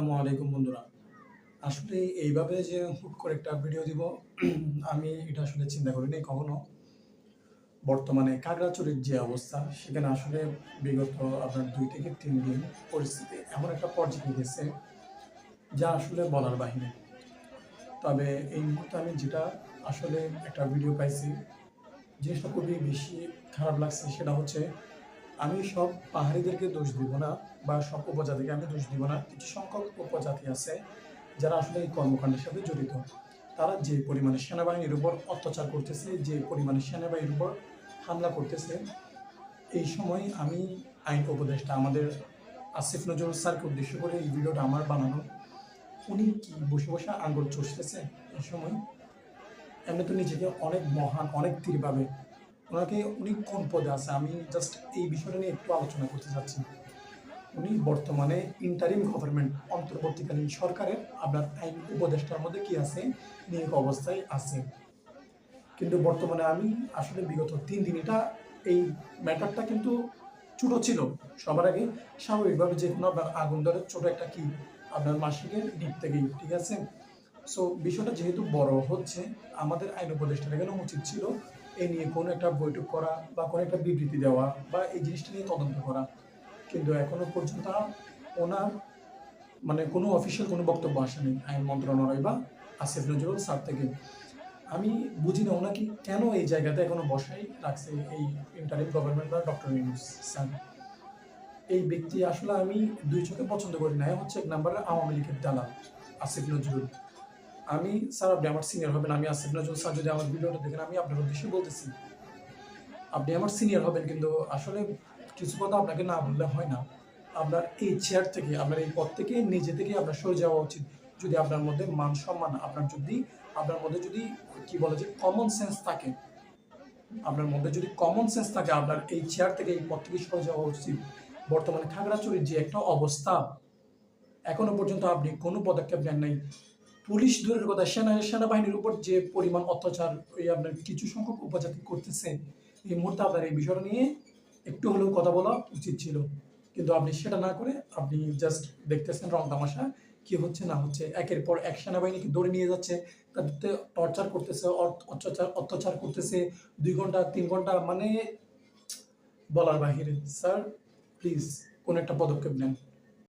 আসসালামু আলাইকুম বন্ধুরা। আসলে এইভাবে যে হুট করে একটা ভিডিও দিব, আমি এটা আসলে চিন্তা করিনি কখনো। বর্তমানে কাগড়াচুরির যে অবস্থা, সেখানে আসলে বিগত আপনার দুই থেকে তিন দিন পরিস্থিতি এমন একটা পর্যায়ে গেছে, যা আসলে বলার বাহিনী। তবে এই মুহূর্তে আমি যেটা আসলে একটা ভিডিও পাইছি জিনিসটা খুবই বেশি খারাপ লাগছে, সেটা হচ্ছে আমি সব পাহাড়িদেরকে দোষ দিব না বা সব উপজাতিকে আমি দোষ দিব না। কিছু সংখ্যক উপজাতি আছে যারা আসলে এই কর্মকাণ্ডের সাথে জড়িত। তারা যে পরিমাণে সেনাবাহিনীর উপর অত্যাচার করতেছে, যে পরিমাণে সেনাবাহিনীর উপর হামলা করতেছে, এই সময় আমি আইন উপদেষ্টা আমাদের আসিফ নজরুল স্যারকে উদ্দেশ্য করে এই ভিডিওটা আমার বানানো। উনি কি বসে বসে আঙ্গুল চষতেছে? এই সময় এমনি তো নিজেকে অনেক মহান, অনেক তীরভাবে ওনাকে উনি কোন পদে আছে? আমি জাস্ট এই বিষয়টা নিয়ে একটু আলোচনা করতে চাচ্ছি উনি বর্তমানে ইন্টারিম গভর্নমেন্ট অন্তর্বর্তীকালীন সরকারের, আপনার আইন উপদেষ্টার মধ্যে কি আছে? নিয়োগ অবস্থায় আছে। কিন্তু বর্তমানে আমি আসলে বিগত তিন দিন এটা, এই ম্যাটারটা কিন্তু ছোটো ছিল। সবার আগে স্বাভাবিকভাবে যে কোনো আপনার আগুন ধরে ছোটো একটা কি, আপনার মাসিকের দিক থেকেই, ঠিক আছে? সো বিষয়টা যেহেতু বড় হচ্ছে, আমাদের আইন উপদেষ্টা এখানে উচিত ছিল। এ নিয়ে কোনো একটা বৈঠক করা বা কোনো একটা বিবৃতি দেওয়া বা এই জিনিসটা নিয়ে তদন্ত করা। কিন্তু এখনও পর্যন্ত ওনার মানে কোনো অফিসিয়াল কোনো বক্তব্য আসেনি আইন মন্ত্রণালয় বা আসিফ নজরুল স্যার থেকে। আমি বুঝি না ওনাকে কেন এই জায়গাতে এখনও বসাই রাখছে এই ইন্টারিম গভর্নমেন্ট বা ডক্টর ইউনুস স্যার। এই ব্যক্তি আসলে আমি দুই চোখে পছন্দ করি না হচ্ছে এক নাম্বারে আওয়ামী লীগের দালাল, আসিফ নজরুল। আমি, স্যার, আপনি আমার সিনিয়র হবেন, আমি আসিফ নজরুল স্যার, যদি আমার ভিডিওটা দেখেন, আমি আপনার উদ্দেশ্যে বলতেছি। আপনি আমার সিনিয়র হবেন, কিন্তু আসলে কিছু কথা আপনাকে না বললে হয় না। আপনার এই চেয়ার থেকে, আপনার এই পদ থেকে, নিজে থেকে আপনার সরে যাওয়া উচিত। যদি আপনার মধ্যে মান সম্মান, আপনার যদি, আপনার মধ্যে যদি, কি বলে যে কমন সেন্স থাকে, আপনার মধ্যে যদি কমন সেন্স থাকে, আপনার এই চেয়ার থেকে, এই পদ থেকে সরে যাওয়া উচিত। বর্তমানে খাগড়াছড়ির যে একটা অবস্থা, এখনও পর্যন্ত আপনি কোনো পদক্ষেপ নেন নাই। পুলিশ দূরের কথা, সেনা সেনাবাহিনীর উপর যে পরিমাণ অত্যাচার ওই আপনার কিছু সংখ্যক উপজাতি করতেছে, এই মুহূর্তে আপনার এই বিষয়টা নিয়ে একটু হলেও কথা বলা উচিত ছিল। কিন্তু আপনি সেটা না করে আপনি জাস্ট দেখতেছেন রং তামাশা, কি হচ্ছে না হচ্ছে। একের পর এক সেনাবাহিনীকে দৌড়ে নিয়ে যাচ্ছে তাদেরকে টর্চার করতেছে অত্যাচার অত্যাচার করতেছে, দুই ঘণ্টা, তিন ঘণ্টা মানে বলার বাহিরে। স্যার প্লিজ কোন একটা পদক্ষেপ নেন।